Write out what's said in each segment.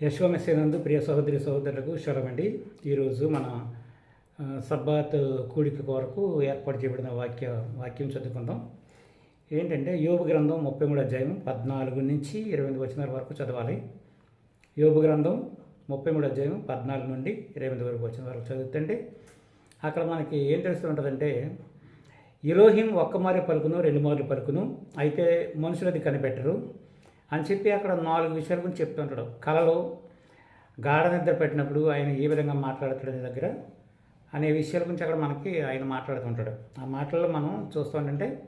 యశ్వమసేనందు ప్రియ సహోదరి సహోదరులకు శరమండి ఈరోజు మన సబ్బాత్ కూడిక కొరకు ఏర్పాటు చేయబడిన వాక్య వాక్యం చదువుకుందాం. ఏంటంటే యోగ గ్రంథం ముప్పై మూడు అధ్యాయం పద్నాలుగు నుంచి ఇరవై ఎనిమిది వచనాల వరకు చదవాలి. యోగ గ్రంథం ముప్పై మూడు అధ్యాయం పద్నాలుగు నుండి ఇరవై ఎనిమిది వరకు వచ్చిన వరకు చదువుతుంటే అక్కడ మనకి ఏం తెలుస్తుంటుందంటే ఇలోహిం ఒక్క మారి పలుకును రెండు మార్లు పలుకును అయితే మనుషులది కనిపెట్టరు. అని చెప్పి అక్కడ నాలుగు విషయాల గురించి చెప్తుంటాడు కళలో గాఢ నిద్ర పెట్టినప్పుడు ఆయన ఏ విధంగా మాట్లాడుతాడు దగ్గర అనే విషయాల గురించి అక్కడ మనకి ఆయన మాట్లాడుతుంటాడు ఆ మాటల్లో మనం చూస్తుంటే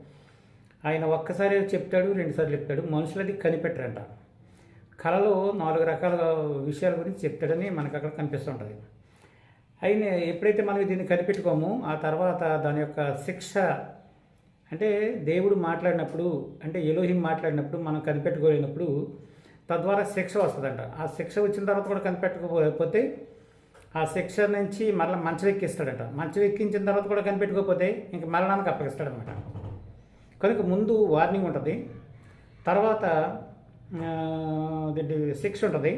ఆయన ఒక్కసారి చెప్తాడు రెండుసార్లు చెప్తాడు మనుషులది కనిపెట్టరంట. కళలో నాలుగు రకాల విషయాల గురించి చెప్తాడని మనకు అక్కడ కనిపిస్తుంటుంది అయిన ఎప్పుడైతే మనం దీన్ని కనిపెట్టుకోమో ఆ తర్వాత దాని యొక్క శిక్ష అంటే దేవుడు మాట్లాడినప్పుడు అంటే ఎలోహిం మాట్లాడినప్పుడు మనం కనిపెట్టుకోలేనప్పుడు తద్వారా శిక్ష వస్తుందంట. ఆ శిక్ష వచ్చిన తర్వాత కూడా కనిపెట్టుకోకపోతే ఆ శిక్ష నుంచి మరలా మంచవెక్కిస్తాడంట మంచవెక్కించిన తర్వాత కూడా కనిపెట్టుకోకపోతే ఇంక మరణానికి అప్పగిస్తాడనమాట. కనుక ముందు వార్నింగ్ ఉంటుంది. తర్వాత శిక్ష ఉంటుంది.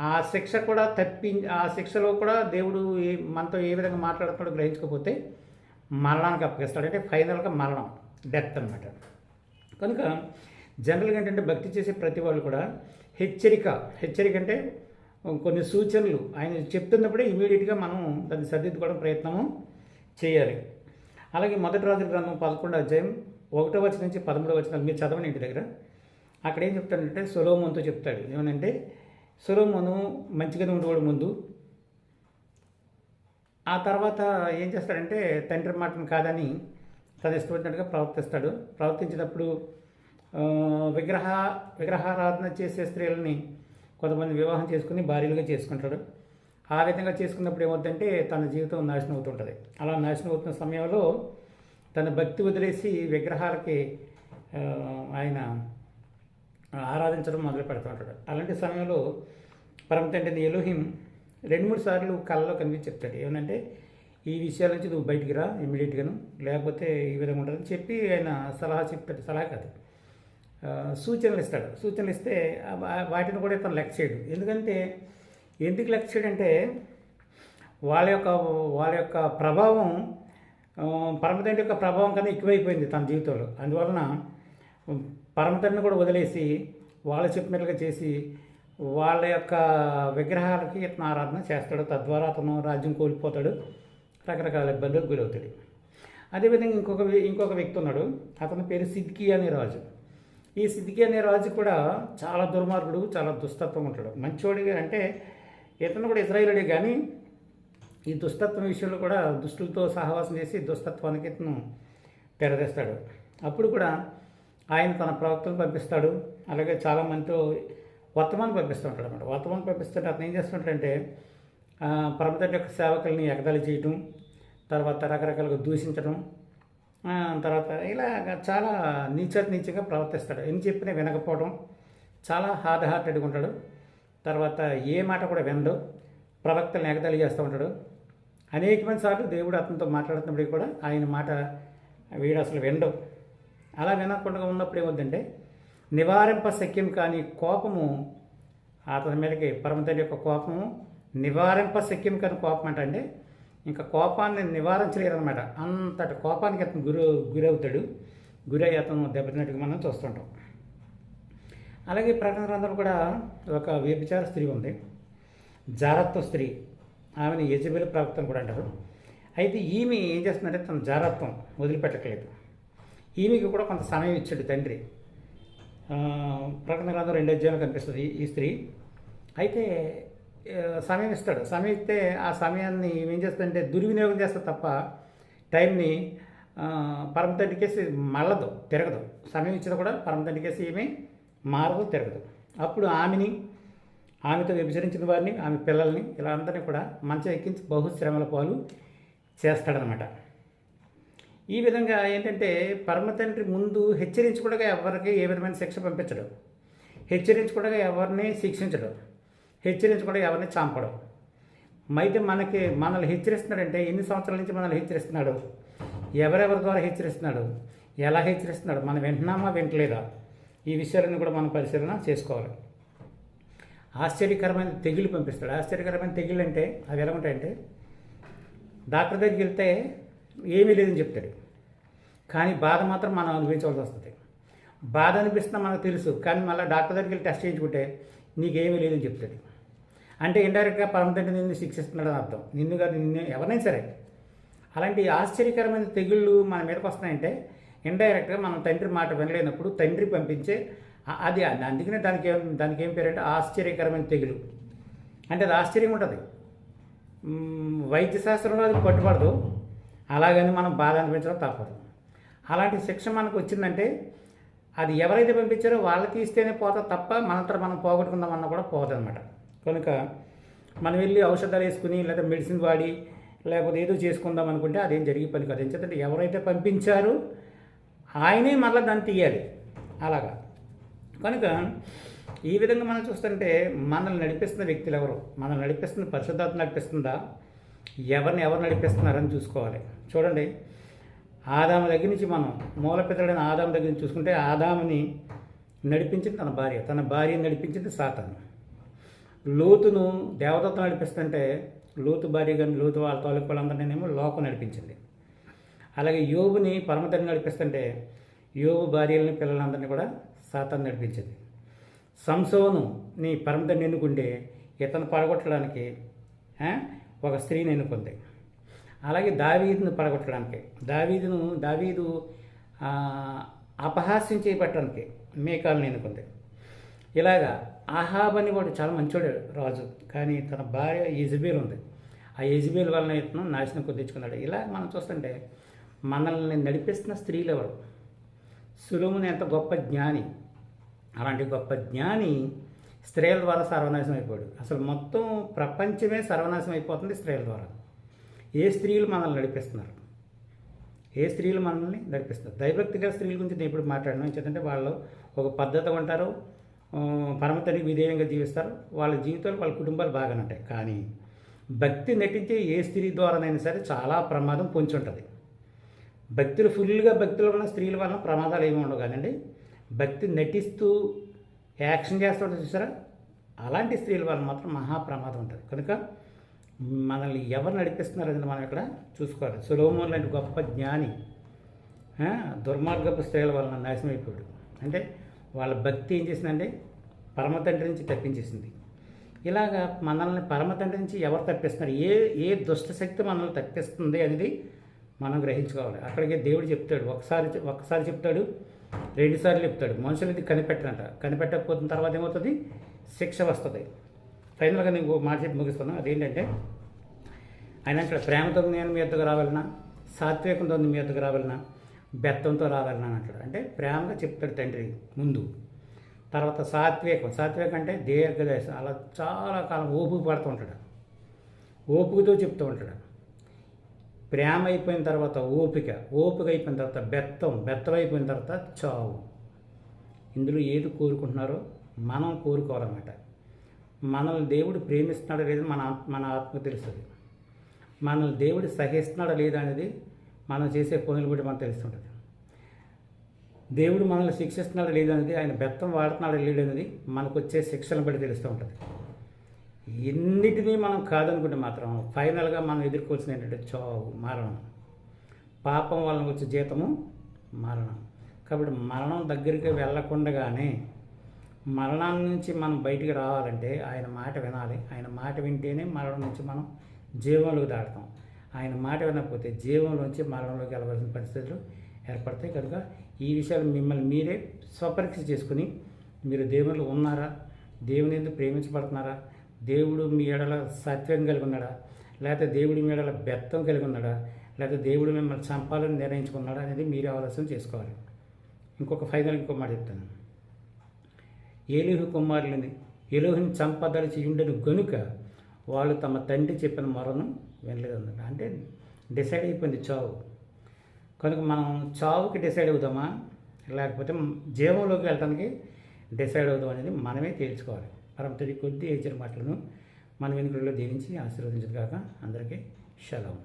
ఆ శిక్ష కూడా తప్పి ఆ శిక్షలో కూడా దేవుడు ఏ మనతో ఏ విధంగా మాట్లాడుతున్నాడో గ్రహించకపోతే మరణానికి అప్పగిస్తాడు. అంటే ఫైనల్గా మరణం డెత్ అనమాట కనుక జనరల్గా ఏంటంటే భక్తి చేసే ప్రతి వాళ్ళు కూడా హెచ్చరిక హెచ్చరిక అంటే కొన్ని సూచనలు. ఆయన చెప్తున్నప్పుడే ఇమీడియట్గా మనం దాన్ని సరిదిద్దుకోవడం ప్రయత్నము చేయాలి. అలాగే మొదటి రాజుల గ్రంథం పదకొండు అధ్యాయం ఒకటో వచ్చిన నుంచి పదమూడో వచ్చిన మీరు చదవండి ఇంటి దగ్గర. అక్కడ ఏం చెప్తాడంటే సొలోమోన్తో చెప్తాడు. ఏమనంటే సొలోమోను మంచిగానే ఉండేవాడు ముందు. ఆ తర్వాత ఏం చేస్తాడంటే తండ్రి మాటను కాదని తన ఇష్టమైనట్టుగా ప్రవర్తిస్తాడు. ప్రవర్తించినప్పుడు విగ్రహ విగ్రహారాధన చేసే స్త్రీలని కొంతమంది వివాహం చేసుకుని భార్యలుగా చేసుకుంటాడు. ఆ విధంగా చేసుకున్నప్పుడు ఏమవుతుందంటే తన జీవితం నాశనం అవుతుంటుంది. అలా నాశనం అవుతున్న సమయంలో తన భక్తి వదిలేసి విగ్రహాలకి ఆయన ఆరాధించడం మొదలు పెడుతుంటాడు అలాంటి సమయంలో పరమ తండ్రిని ఎలోహిం రెండు మూడు సార్లు కళ్ళలో కనిపించి చెప్తాడు ఏమంటే ఈ విషయాల నుంచి నువ్వు బయటికి రా ఇమ్మీడియట్గాను. లేకపోతే ఈ విధంగా ఉంటుందని చెప్పి ఆయన సలహా చెప్తాడు సలహా కాదు. సూచనలు ఇస్తాడు. సూచనలు ఇస్తే వాటిని కూడా ఇతను లెక్క చేయడు. ఎందుకంటే ఎందుకు లెక్క చేయడంటే వాళ్ళ యొక్క వాళ్ళ యొక్క ప్రభావం పరమతండ్రి యొక్క ప్రభావం కన్నా ఎక్కువైపోయింది తన జీవితంలో. అందువలన పరమతండ్రిని కూడా వదిలేసి వాళ్ళు చెప్పినట్లుగా చేసి వాళ్ళ యొక్క విగ్రహాలకి ఇతను ఆరాధన చేస్తాడు. తద్వారా అతను రాజ్యం కోల్పోతాడు. రకరకాల ఇబ్బందులకు గురవుతాడు. అదేవిధంగా ఇంకొక ఇంకొక వ్యక్తి ఉన్నాడు. అతని పేరు సిద్కి అనే రాజు. ఈ సిద్కి అనే రాజు కూడా చాలా దుర్మార్గుడు చాలా దుస్తత్వం ఉంటాడు. మంచోడిగా అంటే ఇతను కూడా ఇజ్రాయిలుడే కానీ ఈ దుస్తత్వం విషయంలో కూడా దుష్టులతో సహవాసం చేసి దుస్తత్వానికి ఇతను తెరదేస్తాడు. అప్పుడు కూడా ఆయన తన ప్రవక్తను పంపిస్తాడు. అలాగే చాలామందితో వర్తమానం పంపిస్తుంటాడు అనమాట వర్తమానం పంపిస్తుంటే అతను ఏం చేస్తుంటాడంటే ఆ, పరమతండ్రి యొక్క సేవకుల్ని ఎగదాలి చేయటం తర్వాత రకరకాలుగా దూషించడం తర్వాత ఇలా చాలా నీచ నీచగా ప్రవర్తిస్తాడు. ఎన్ని చెప్పినా వినకపోవడం చాలా హార్డ్ హార్టెడ్గా ఉంటాడు. తర్వాత ఏ మాట కూడా వినడు. ప్రవక్తలను ఎగదాలి చేస్తూ ఉంటాడు. అనేకమైన సార్లు దేవుడు అతనితో మాట్లాడుతున్నప్పటికీ కూడా ఆయన మాట వీడు అసలు వినడు. అలా వినకుండా ఉన్నప్పుడు ఏమవుతుందంటే నివారింప శక్యం కాని కోపము అతని మీదకి పరమతండ్రి యొక్క కోపము నివారింప శక్యం కాని కోపం అంటే ఇంకా కోపాన్ని నివారించలేరనమాట అంతటి కోపానికి అతను గురి గురవుతాడు. గురై అతను దెబ్బతినట్టుగా మనం చూస్తుంటాం. అలాగే ప్రకటన గ్రంథంలో కూడా ఒక వ్యభిచార స్త్రీ ఉంది. జారత్వ స్త్రీ. ఆమెను యజబెల్ ప్రవక్తను కూడా అంటారు. అయితే ఈమె ఏం చేస్తుందంటే తన జారత్వం వదిలిపెట్టట్లేదు. ఈమెకి కూడా కొంత సమయం ఇచ్చాడు తండ్రి. ప్రకటన గ్రంథం రెండు అధ్యాయంలో కనిపిస్తుంది ఈ స్త్రీ. అయితే సమయం ఇస్తాడు. సమయం ఇస్తే ఆ సమయాన్ని ఏం చేస్తుందంటే దుర్వినియోగం చేస్తా తప్ప టైంని పరమ తండ్రికేసి మళ్ళదు తిరగదు. సమయం ఇచ్చినా కూడా పరమ తండ్రికేసి ఈమె మారదు తిరగదు. అప్పుడు ఆమెని ఆమెతో విభజించిన వారిని ఆమె పిల్లల్ని ఇలా అందరినీ కూడా మంచం ఎక్కించి బహుశ్రమల పాలు చేస్తాడనమాట ఈ విధంగా ఏంటంటే పరమతండ్రి ముందు హెచ్చరించకుండా ఎవరికి ఏ విధమైన శిక్ష పంపించడం. హెచ్చరించకుండా ఎవరిని శిక్షించడం. హెచ్చరించకుండా ఎవరిని చంపడం. అయితే మనకి మనల్ని హెచ్చరిస్తున్నాడంటే ఎన్ని సంవత్సరాల నుంచి మనల్ని హెచ్చరిస్తున్నాడు? ఎవరెవరి ద్వారా హెచ్చరిస్తున్నాడు? ఎలా హెచ్చరిస్తున్నాడు? మనం వింటున్నామా వింటలేదా? ఈ విషయాలన్నీ కూడా మనం పరిశీలన చేసుకోవాలి. ఆశ్చర్యకరమైన తెగులు పంపిస్తాడు. ఆశ్చర్యకరమైన తెగులు అంటే అవి ఎలా ఉంటాయంటే డాక్టర్ దగ్గరికి వెళ్తే ఏమీ లేదని చెప్తాడు. కానీ బాధ మాత్రం మనం అనుభవించవలసి వస్తుంది. బాధ అనిపిస్తున్నా మనకు తెలుసు కానీ మళ్ళీ డాక్టర్ దగ్గరికి వెళ్ళి టెస్ట్ చేయించుకుంటే నీకేమీ లేదని చెప్తాడు. అంటే ఇండైరెక్ట్గా పరమతండ్రి నిన్ను శిక్షిస్తున్నాడని అర్థం. నిన్ను కాదు నిన్ను ఎవరినైనా సరే. అలాంటి ఆశ్చర్యకరమైన తెగుళ్ళు మన మీదకి వస్తున్నాయంటే ఇండైరెక్ట్గా మనం తండ్రి మాట వినలేనప్పుడు తండ్రి పంపించే అది అందుకనే దానికి ఏం దానికి ఏం పేరంటే ఆశ్చర్యకరమైన తెగులు. అంటే అది ఆశ్చర్యంగా ఉంటుంది. వైద్యశాస్త్రంలో అది పట్టుబడదు. అలాగని మనం బాధ అనిపించడం తప్పదు. అలాంటి శిక్ష మనకు వచ్చిందంటే అది ఎవరైతే పంపించారో వాళ్ళకి ఇస్తేనే పోతా తప్ప మనంతా మనం పోగొట్టుకుందామన్నా కూడా పోదన్నమాట. కనుక మనం వెళ్ళి ఔషధాలు వేసుకుని లేదా మెడిసిన్ వాడి లేకపోతే ఏదో చేసుకుందాం అనుకుంటే అదేం జరిగే పని కాదు. ఎందుకంటే ఎవరైతే పంపించారో ఆయనే మళ్ళీ దాన్ని తీయాలి. అలాగా. కనుక ఈ విధంగా మనం చూస్తుంటే మనల్ని నడిపిస్తున్న వ్యక్తులు ఎవరు? మనల్ని నడిపిస్తున్న పరిశుద్ధాత్మ నడిపిస్తుందా? ఎవరిని ఎవరు నడిపిస్తున్నారని చూసుకోవాలి. చూడండి ఆదాము దగ్గర నుంచి మనం మూలపితడైన ఆదాము దగ్గర నుంచి చూసుకుంటే ఆదాముని నడిపించింది తన భార్య తన భార్యని నడిపించింది సాతాను. లోతును దేవదత్త నడిపిస్తుంటే లోతు భార్య కానీ లోతు వాళ్ళ తాలూకు వాళ్ళందరినేమో లోకం నడిపించింది. అలాగే యోబుని పరమతని నడిపిస్తుంటే యోబు భార్యలని పిల్లలందరినీ కూడా సాతాన్ని నడిపించింది. సంసోను నీ పరమతని ఎన్నుకుంటే ఇతను పడగొట్టడానికి ఒక స్త్రీని ఎన్నుకుంది. అలాగే దావీదును పడగొట్టడానికి దావీదును దావీదు అపహాస్యం చేపట్టడానికి మేకాలను ఎన్నుకుంది. ఇలాగా ఆహాబ్ అని వాడు చాలా మంచోడు రాజు కానీ తన భార్య యజబేల్ ఉంది. ఆ యజబేల్ వలన ఇతను నాశనం కొద్దించుకున్నాడు ఇలా మనం చూస్తుంటే మనల్ని నడిపిస్తున్న స్త్రీలు ఎవరు సులుముని ఎంత గొప్ప జ్ఞాని. అలాంటి గొప్ప జ్ఞాని స్త్రీల ద్వారా సర్వనాశనం అయిపోయాడు. అసలు మొత్తం ప్రపంచమే సర్వనాశనం అయిపోతుంది స్త్రీల ద్వారా. ఏ స్త్రీలు మనల్ని నడిపిస్తున్నారు? ఏ స్త్రీలు మనల్ని నడిపిస్తారు దైవభక్తిగా స్త్రీల గురించి నేను ఇప్పుడు మాట్లాడను. ఏంటంటే వాళ్ళు ఒక పద్ధతిగా ఉంటారు. పరమతనికి విధేయంగా జీవిస్తారు. వాళ్ళ జీవితాలు వాళ్ళ కుటుంబాలు బాగానే ఉంటాయి. కానీ భక్తి నటించే ఏ స్త్రీ ద్వారానైనా సరే చాలా ప్రమాదం పొంచి ఉంటుంది. భక్తులు ఫుల్గా భక్తులు ఉన్న స్త్రీల వలన ప్రమాదాలు ఏమి ఉండవు కానండి భక్తి నటిస్తూ యాక్షన్ చేస్తాడు చూసారా? అలాంటి స్త్రీల వల్ల మాత్రం మహా ప్రమాదం ఉంటుంది. కనుక మనల్ని ఎవరు నడిపిస్తున్నారు అనేది మనం ఇక్కడ చూసుకోవాలి. సులోమోన్ లాంటి గొప్ప జ్ఞాని దుర్మార్గపు స్త్రీల వలన నాశనం అయిపోయాడు అంటే వాళ్ళ భక్తి ఏం చేసిందంటే పరమతండ్రి నుంచి తప్పించేసింది. ఇలాగా మనల్ని పరమతండ్రి నుంచి ఎవరు తప్పిస్తున్నారు? ఏ ఏ దుష్టశక్తి మనల్ని తప్పిస్తుంది అనేది మనం గ్రహించుకోవాలి. అక్కడికి దేవుడు చెప్తాడు. ఒకసారి ఒకసారి చెప్తాడు. రెండుసార్లు చెప్తాడు. మనుషులు ఇది కనిపెట్టనంట. కనిపెట్టకపోతున్న తర్వాత ఏమవుతుంది? శిక్ష వస్తుంది. ఫైనల్గా నేను మాట చెప్పి ముగిస్తాను అదేంటంటే ఆయన అంటాడు ప్రేమతో నేను మీ వద్దకు రావాలన్నా సాత్వికంతో మీ వద్దకు రావాలన్నా బెత్తంతో రావాలన్నా అని అంటాడు. అంటే ప్రేమగా చెప్తాడు తండ్రి ముందు. తర్వాత సాత్వికం. సాత్వికం అంటే దీర్ఘదశ. అలా చాలా కాలం ఓపిక పడుతూ ఉంటాడు. ఓపికతో చెప్తూ ఉంటాడు. ప్రేమ అయిపోయిన తర్వాత ఓపిక ఓపిక అయిపోయిన తర్వాత బెత్తం బెత్తం అయిపోయిన తర్వాత చావు. ఇందులో ఏది కోరుకుంటున్నారో మనం కోరుకోవాలన్నమాట. మనల్ని దేవుడు ప్రేమిస్తున్నాడో లేదో మన మన ఆత్మ తెలుస్తుంది. మనల్ని దేవుడు సహిస్తున్నాడో లేదా అనేది మనం చేసే పనులు బట్టి మనకు తెలుస్తుంటుంది. దేవుడు మనల్ని శిక్షిస్తున్నాడో లేదనేది ఆయన బెత్తం వాడుతున్నాడో లేదనేది మనకు వచ్చే శిక్షలను బట్టి తెలుస్తూ ఉంటుంది. ఎన్నిటినీ మనం కాదనుకుంటే మాత్రం ఫైనల్గా మనం ఎదుర్కోవాల్సిన ఏంటంటే చావు మరణం. పాపం వలన వచ్చే జీతము మరణం. కాబట్టి మరణం దగ్గరికి వెళ్ళకుండగానే మరణం నుంచి మనం బయటికి రావాలంటే ఆయన మాట వినాలి. ఆయన మాట వింటేనే మరణం నుంచి మనం జీవంలోకి దాటుతాం. ఆయన మాట వినకపోతే జీవంలోంచి మరణంలోకి వెళ్ళవలసిన పరిస్థితులు ఏర్పడతాయి. కనుక ఈ విషయాలు మిమ్మల్ని మీరే స్వపరీక్ష చేసుకుని మీరు దేవుళ్ళు ఉన్నారా? దేవుని ఎందుకు ప్రేమించబడుతున్నారా? దేవుడు మీ ఎడల సత్యం కలిగి ఉన్నాడా? లేకపోతే దేవుడి మీ ఎడల బెత్తం కలిగి ఉన్నాడా? లేకపోతే దేవుడు మిమ్మల్ని చంపాలని నిర్ణయించుకున్నాడా అనేది మీరే ఆలోచన చేసుకోవాలి. ఇంకొక ఫైనల్ ఇంకో మాట చెప్తాను. ఏలుహు కుమారులని ఏలుహుని చంపదలిచి ఉండను గనుక వాళ్ళు తమ తండ్రి చెప్పిన మొరను వినలేదన్నమాట అంటే డిసైడ్ అయిపోయింది చావు. కనుక మనం చావుకి డిసైడ్ అవుదామా? లేకపోతే జీవంలోకి వెళ్ళడానికి డిసైడ్ అవుదాం అనేది మనమే తేల్చుకోవాలి. పరమతడి కొద్ది ఇచ్చిన మాటలను మన వెనుకల్లో దీవించి ఆశీర్వదించదు కాక అందరికీ షలాం